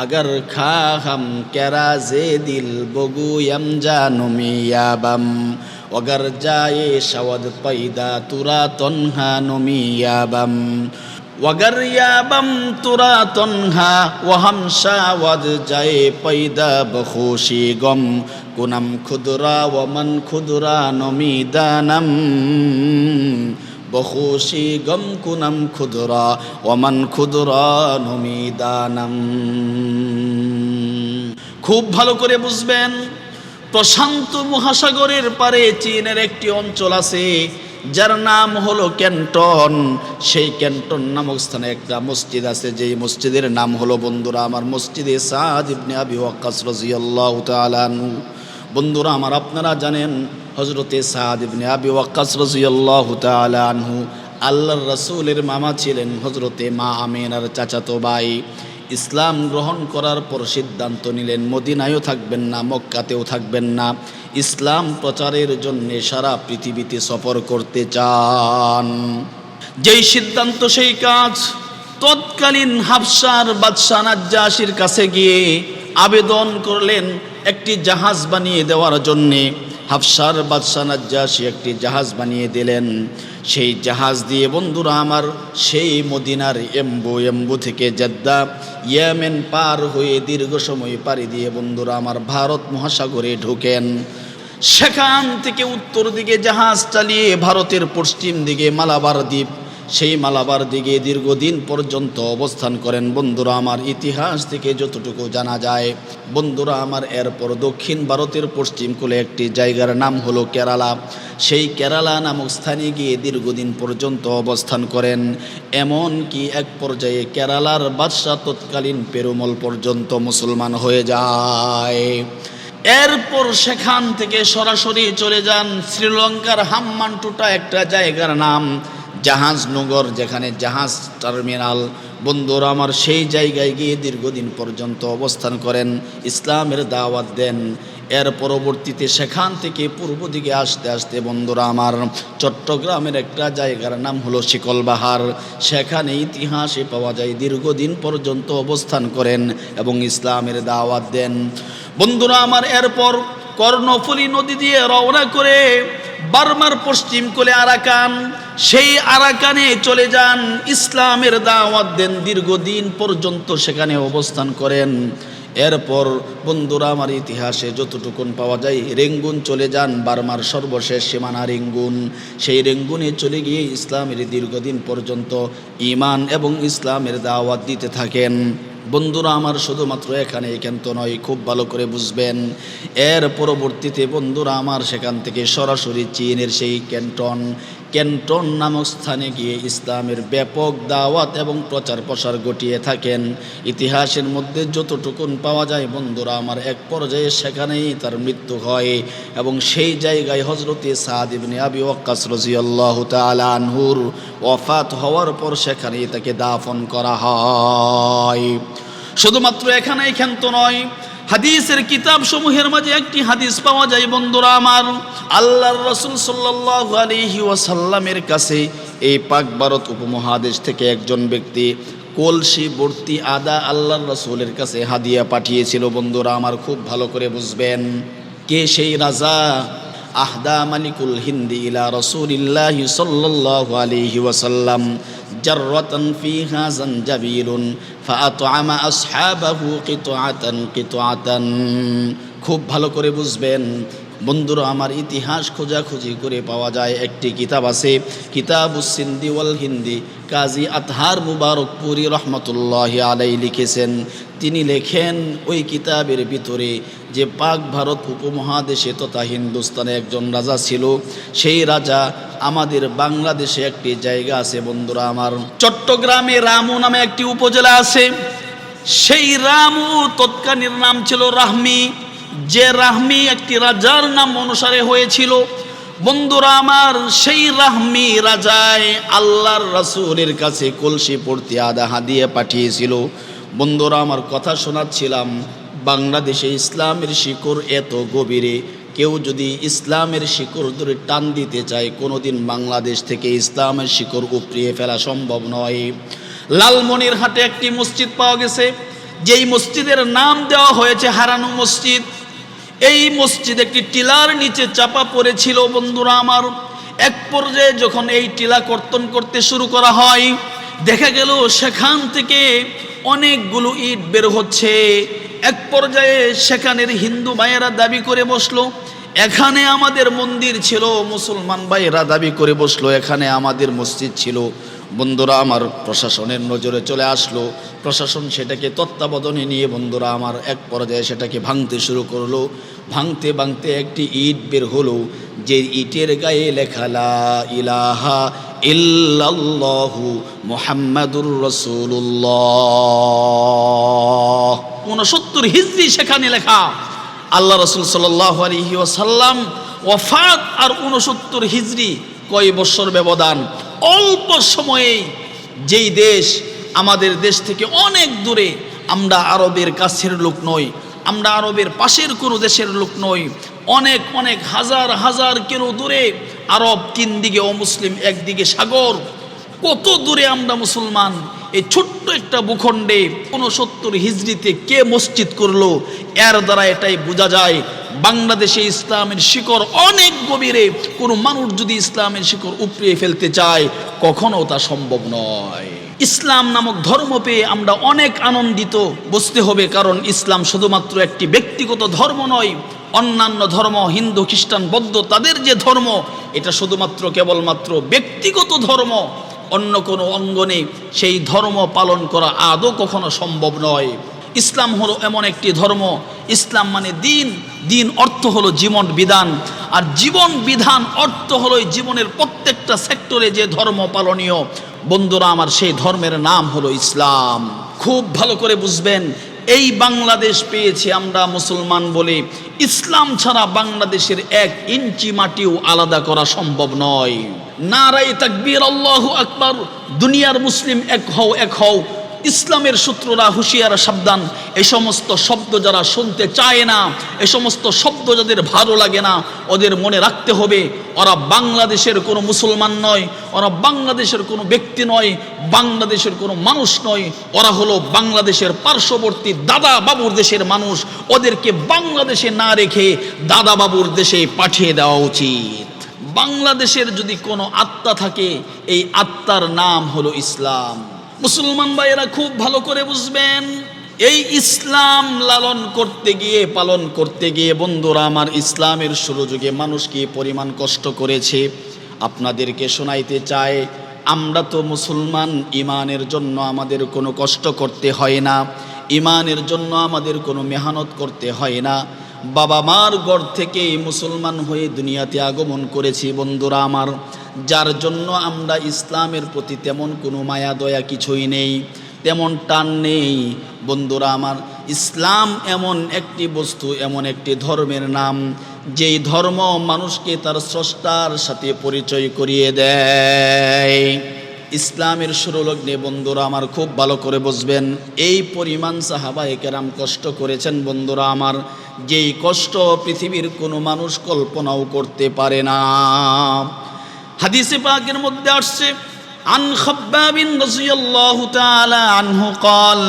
اگر کھا ہم کراز دل بگو یم جانم یابم اگر جائے شود پیدا ترا تنہا نمی یابم وگر یابم ترا تنہا وہم شاود جائے پیدا بخوشی گم کنم خدرا ومن خدرا نمی دانم বখুশি গম কুনম খুদরা ওমান খুদরা নমিদানম খুব ভালো করে বুঝবেন, প্রশান্ত মহাসাগরের পারে চীনের একটি অঞ্চল আছে, যার নাম হলো ক্যান্টন। সেই ক্যান্টন নামক স্থানে একটা মসজিদ আছে, যেই মসজিদের নাম হলো, বন্ধুরা, আমার মসজিদে সাদ ইবনে আবি ওয়াক্কাস রাদিয়াল্লাহু তাআলা আনহু। বন্ধুরা, আমার আপনারা জানেন হজরতে সাদ ইবনে আবি ওয়াক্কাস রাদিয়াল্লাহু তাআলা আনহু আল্লাহর রাসূলের মামা ছিলেন হজরতে মা আমিনার চাচাতো ভাই। ইসলাম গ্রহণ করার পর সিদ্ধান্ত নিলেন, মদিনায়ও থাকবেন না, মক্কাতেও থাকবেন না। ইসলাম প্রচারের জন্য সারা পৃথিবীতে সফর করতে চান। যেই সিদ্ধান্ত, সেই কাজ তৎকালীন হাফসার বাদশাহ নাজ্জাসির কাছে গিয়ে আবেদন করলেন একটি জাহাজ বানিয়ে দেওয়ার জন্যে। হাফসার বাদশাহ নাজ্জাসি একটি জাহাজ বানিয়ে দিলেন। সেই জাহাজ দিয়ে, বন্ধুরা, আমার সেই মদিনার এম্বু এম্বু থেকে জেদ্দা, ইয়েমেন পার হয়ে দীর্ঘ সময় পাড়ি দিয়ে, বন্ধুরা, আমার ভারত মহাসাগরে ঢোকেন। সেখান থেকে উত্তর দিকে জাহাজ চালিয়ে ভারতের পশ্চিম দিকে মালাবার দ্বীপ সেই মালাবার দিকে দীর্ঘদিন পর্যন্ত অবস্থান করেন বন্ধুরা আমার ইতিহাস থেকে যতটুকু জানা যায়। বন্ধুরা আমার এরপর দক্ষিণ ভারতের পশ্চিম কোলে একটি জায়গার নাম হলো কেরালা। সেই কেরালা নামক স্থানে গিয়ে দীর্ঘদিন পর্যন্ত অবস্থান করেন। এমন কি এক পর্যায়ে কেরালার বাদশাহ তৎকালীন পেরুমল পর্যন্ত মুসলমান হয়ে যায়। এরপর সেখান থেকে সরাসরি চলে যান শ্রীলঙ্কার হাম্মানটুটা একটা জায়গার নাম। জাহাজনগর যেখানে জাহাজ টার্মিনাল। বন্ধুরা, আমার সেই জায়গায় গিয়ে দীর্ঘদিন পর্যন্ত অবস্থান করেন, ইসলামের দাওয়াত দেন। এর পরবর্তীতে সেখান থেকে পূর্ব দিকে আসতে আসতে, বন্ধুরা, আমার চট্টগ্রামের একটা জায়গার নাম হলো শিকলবাহার সেখানে ইতিহাসে পাওয়া যায়, দীর্ঘদিন পর্যন্ত অবস্থান করেন এবং ইসলামের দাওয়াত দেন। বন্ধুরা, আমার এরপর কর্ণফুলী নদী দিয়ে রওনা করে বার্মার পশ্চিম কোলে আরাকান, সেই আরাকানে চলে যান ইসলামের দাওয়াত দেন দীর্ঘদিন পর্যন্ত সেখানে অবস্থান করেন। এরপর বন্ধুরা, আমার ইতিহাসে যতটুকুন পাওয়া যায়, রেঙ্গুন চলে যান বার্মার সর্বশেষ সীমানা রেঙ্গুন। সেই রেঙ্গুনে চলে গিয়ে ইসলামের দীর্ঘদিন পর্যন্ত ইমান এবং ইসলামের দাওয়াত দিতে থাকেন। বন্ধুরা আমার শুধুমাত্র এখানে একান্ত নয়, খুব ভালো করে বুঝবেন। এর পরবর্তীতে বন্ধুরা আমার সেখান থেকে সরাসরি চীনের সেই ক্যান্টন ক্যান্টন নামক স্থানে গিয়ে ইসলামের ব্যাপক দাওয়াত এবং প্রচার প্রসার ঘটিয়ে থাকেন। ইতিহাসের মধ্যে যতটুকুন পাওয়া যায়, বন্ধুরা, আমার এক পর্যায়ে সেখানেই তার মৃত্যু হয় এবং সেই জায়গায় হজরতে সাদ ইবনে আবি ওয়াক্কাস রাদিয়াল্লাহু তাআলা আনহুর ওয়াফাত হওয়ার পর সেখানেই তাকে দাফন করা হয়। শুধুমাত্র এখানেই ক্ষান্ত নয় হাদিসের কিতাব সমূহের মাঝে একটি হাদিস পাওয়া যায়, বন্ধুরা আমার। আল্লাহর রসুল সাল্লাল্লাহু আলাইহি ওয়াসাল্লামের কাছে এই পাক ভারত উপমহাদেশ থেকে একজন ব্যক্তি কলসি ভর্তি আদা আল্লাহর রসুলের কাছে হাদিয়া পাঠিয়েছিল, বন্ধুরা আমার, খুব ভালো করে বুঝবেন। কে সেই রাজা? আহদা মালিকুল হিন্দি ইলা রসুলিল্লাহ সাল্লাল্লাহু আলাইহি ওয়াসাল্লাম। জাররাতান ফিহা জানজাবিলুন ফাআতআমা আসহাবাহু কিতআতান কিতআতান। খুব ভালো করে বুঝবেন বন্ধুরা, আমার ইতিহাস খোঁজাখুঁজি করে পাওয়া যায় একটি কিতাব আছে, কিতাব সিন্দি ওয়াল হিন্দি। কাজী আতহার মুবারকপুরি রহমতুল্লাহ আলাই লিখেছেন, তিনি লেখেন, ওই কিতাবের ভিতরে যে পাক ভারত উপমহাদেশে তথা হিন্দুস্তানে একজন রাজা ছিল, সেই রাজা আমাদের বাংলাদেশে একটি জায়গা আছে বন্ধুরা আমার। চট্টগ্রামে রামু নামে একটি উপজেলা আছে, সেই রামু তৎকালীন নাম ছিল রাহমি। যে রাহমি একটি রাজার নাম অনুসারে হয়েছিল, বন্ধুরা আমার, সেই রাহমি রাজায় আল্লাহর রাসূলের কাছে কলসি পড়তে আদা হাদিয়ে পাঠিয়েছিল। বন্ধুরা আমার কথা শোনাচ্ছিলাম, বাংলাদেশে ইসলামের শিকড় এত গভীরে, কেউ যদি ইসলামের শিকড় ধরে টান দিতে চায়, কোনোদিন বাংলাদেশ থেকে ইসলামের শিকড় উপড়িয়ে ফেলা সম্ভব নয়। লালমনির হাটে একটি মসজিদ পাওয়া গেছে, যেই মসজিদের নাম দেওয়া হয়েছে হারানো মসজিদ। এই মসজিদ একটি টিলার নিচে চাপা পড়েছিল, বন্ধুরা আমার। এক পর্যায়ে যখন এই টিলা কর্তন করতে শুরু করা হয়, দেখা গেল সেখান থেকে অনেকগুলো ইট বের হচ্ছে। এক পর্যায়ে সেখানের হিন্দু ভাইয়েরা দাবি করে বসল এখানে আমাদের মন্দির ছিল, মুসলমান ভাইয়েরা দাবি করে বসল, এখানে আমাদের মসজিদ ছিল। বন্ধুরা, আমার প্রশাসনের নজরে চলে আসলো। প্রশাসন সেটাকে তত্ত্বাবধানে নিয়ে বন্ধুরা, আমার এক পর্যায়ে সেটাকে ভাঙতে শুরু করল। ভাঙতে ভাঙতে একটি ইট বের হলো, যে ইটের গায়ে লেখা, লা ইলাহা ইল্লাল্লাহু মুহাম্মাদুর রাসূলুল্লাহ। উনসত্তর হিজরি সেখানে লেখা। আল্লাহ রসুল সাল্লাহ ওসাল্লাম ওফাত আর উনসত্তর হিজরি কয় বৎসর ব্যবধান? অল্প সময়েই যেই দেশ আমাদের দেশ থেকে অনেক দূরে, আমরা আরবের কাছের লোক নই, আমরা আরবের পাশের কোনো দেশের লোক নই, অনেক অনেক হাজার হাজার কিলো দূরে আরব, তিন দিকে অমুসলিম, একদিকে সাগর, কত দূরে আমরা মুসলমান? এই ছোট্ট একটা ভূখণ্ডে উনসত্তর হিজড়িতে কে মসজিদ করল? এর দ্বারা এটাই বোঝা যায়, বাংলাদেশে ইসলামের শিকড় অনেক গভীরে, কোনো মানুষ যদি ইসলামের শিকড় উপড়িয়ে ফেলতে চায়, কখনো তা সম্ভব নয়। ইসলাম নামক ধর্ম পেয়ে আমরা অনেক আনন্দিত, বুঝতে হবে কারণ ইসলাম শুধুমাত্র একটি ব্যক্তিগত ধর্ম নয়, অন্যান্য ধর্ম, হিন্দু, খ্রিস্টান, বৌদ্ধ, তাদের যে ধর্ম, এটা শুধুমাত্র কেবলমাত্র ব্যক্তিগত ধর্ম। অন্য কোনো অঙ্গনে সেই ধর্ম পালন করা আদৌ কখনো সম্ভব নয়। ইসলাম হলো এমন একটি ধর্ম। ইসলাম মানে দিন। দিন অর্থ হলো জীবন বিধান। আর জীবন বিধান অর্থ হলো জীবনের প্রত্যেকটা সেক্টরে যে ধর্ম পালনীয়। বন্ধুরা, আমার সেই ধর্মের নাম হলো ইসলাম। খুব ভালো করে বুঝবেন এই বাংলাদেশ পেয়েছি আমরা মুসলমান বলে। ইসলাম ছাড়া বাংলাদেশের এক ইঞ্চি মাটিও আলাদা করা সম্ভব নয়। নারাই তাকবীর, আল্লাহ আকবর। দুনিয়ার মুসলিম এক হও এক হও। ইসলামের সূত্ররা হুঁশিয়ার সাবধান। এ সমস্ত শব্দ যারা শুনতে চায় না, এ সমস্ত শব্দ যাদের ভালো লাগে না, ওদের মনে রাখতে হবে, ওরা বাংলাদেশের কোনো মুসলমান নয়, ওরা বাংলাদেশের কোনো ব্যক্তি নয়, বাংলাদেশের কোনো মানুষ নয়, ওরা হলো বাংলাদেশের পার্শ্ববর্তী দাদা বাবুর দেশের মানুষ। ওদেরকে বাংলাদেশে না রেখে দাদা বাবুর দেশে পাঠিয়ে দেওয়া উচিত। বাংলাদেশের যদি কোনো আত্মা থাকে, এই আত্মার নাম হলো ইসলাম। মুসলমান ভাইয়েরা খুব ভালো করে বুঝবেন, এই ইসলাম লালন করতে গিয়ে, পালন করতে গিয়ে বন্ধুরা, আমার ইসলামের শুরু যুগে মানুষ কি পরিমাণ কষ্ট করেছে? আপনাদেরকে শোনাইতে চায় আমরা তো মুসলমান, ইমানের জন্য আমাদের কোনো কষ্ট করতে হয় না, ইমানের জন্য আমাদের কোনো মেহনত করতে হয় না। বাবা মার গড় থেকে মুসলমান হয়ে দুনিয়াতে আগমন করেছি বন্ধুরা আমার। যার জন্য আমরা ইসলামের প্রতি তেমন কোনো মায়া, দয়া কিছুই নেই, তেমন টান নেই। বন্ধুরা আমার, ইসলাম এমন একটি বস্তু, এমন একটি ধর্মের নাম, যেই ধর্ম মানুষকে তার স্রষ্টার সাথে পরিচয় করিয়ে দেয়। ইসলামের সুরলগ্নে বন্ধুরা আমার, খুব ভালো করে বুঝবেন, এই পরিমাণ সাহাবা একেরাম কষ্ট করেছেন বন্ধুরা আমার, যেই কষ্ট পৃথিবীর কোনো মানুষ কল্পনাও করতে পারে না। হাদিসে পাকের মধ্যে আসছে আন খাব্বাবিন রাদিয়াল্লাহু তাআলা আনহু قال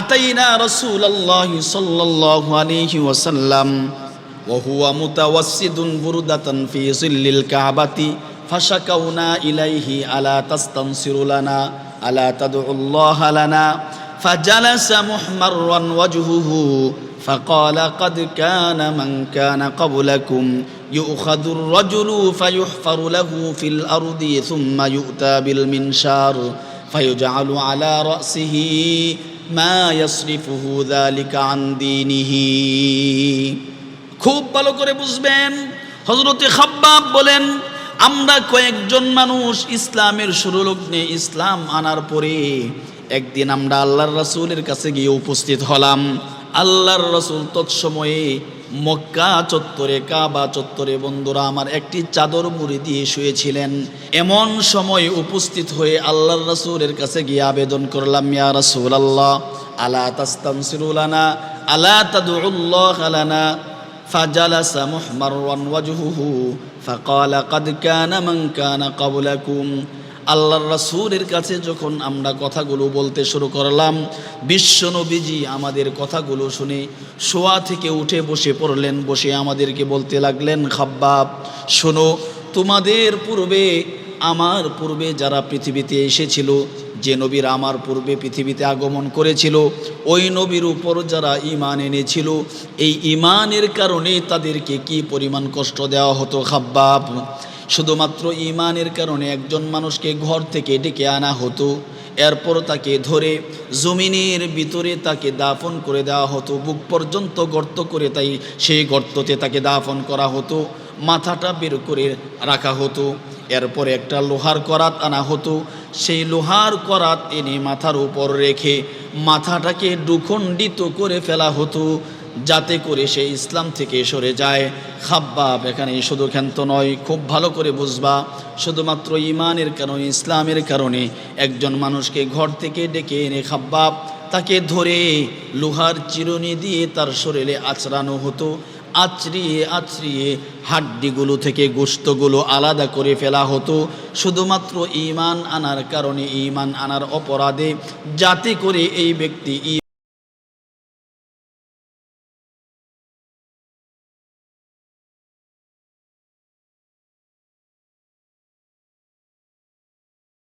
আতাইনা রাসূলুল্লাহ সাল্লাল্লাহু আলাইহি ওয়াসাল্লাম وهو متوسد بردة في ظل الكعبة فشكونا إليه ألا تستنصر لنا ألا تدعو الله لنا فجلس محمرا وجهه فقال قد كان من كان قبلكم يؤخذ الرجل فيحفر له في الأرض ثم يؤتى بالمنشار فيجعل على رأسه ما يصرفه ذلك عن دينه খুব ভালো করে বুঝবেন হজরতে খাব্বাব বলেন আমরা কয়েকজন মানুষ ইসলামের শুরু লগ্নে ইসলাম আনার পরে একদিন আমরা আল্লাহর রাসূলের কাছে গিয়ে উপস্থিত হলাম আল্লাহর রাসূল তৎসময়ে মক্কা চত্বরে কাবা চত্বরে বন্ধুরা আমার একটি চাদর মুড়ি দিয়ে শুয়েছিলেন এমন সময় উপস্থিত হয়ে আল্লাহর রাসূলের কাছে গিয়ে আবেদন করলাম ইয়া রাসূল আল্লাহ আলা তাস্তানসিরুলানা আলা তাদুল্লাহ লানা فجلس محمرا وجهه فقال قد كان من كان قبلكم আল্লাহর রাসূলের কাছে যখন আমরা কথাগুলো বলতে শুরু করলাম বিশ্বনবীজি আমাদের কথাগুলো শুনে শোয়া থেকে উঠে বসে পড়লেন, বসে আমাদেরকে বলতে লাগলেন, খাব্বাব, শোনো, তোমাদের পূর্বে, আমার পূর্বে যারা পৃথিবীতে এসেছিল যে নবীর আমার পূর্বে পৃথিবীতে আগমন করেছিল, ওই নবীর উপর যারা ইমান এনেছিল, এই ইমানের কারণে তাদেরকে কি পরিমাণ কষ্ট দেওয়া হতো খাব্বাব? শুধুমাত্র ইমানের কারণে একজন মানুষকে ঘর থেকে ডেকে আনা হতো, এরপর তাকে ধরে জমিনের ভিতরে তাকে দাফন করে দেওয়া হতো, বুক পর্যন্ত গর্ত করে তাই সেই গর্ততে তাকে দাফন করা হতো, মাথাটা বের করে রাখা হতো। এরপরে একটা লোহার করাত আনা হতো। সেই লোহার করাত এনে মাথার উপর রেখে মাথাটাকে দুখণ্ডিত করে ফেলা হতো, যাতে করে সে ইসলাম থেকে সরে যায়। খাব্বাব, এখানে শুধু ক্ষান্ত নয়, খুব ভালো করে বুঝবা, শুধুমাত্র ইমানের কারণে, ইসলামের কারণে একজন মানুষকে ঘর থেকে ডেকে এনে খাব্বাব তাকে ধরে লোহার চিরুনি দিয়ে তার শরীরে আচড়ানো হতো। আচড়িয়ে আচড়িয়ে হাড্ডিগুলো থেকে গোস্তগুলো আলাদা করে ফেলা হতো। শুধুমাত্র ইমান আনার কারণে ইমান আনার অপরাধে যাতে করে এই ব্যক্তি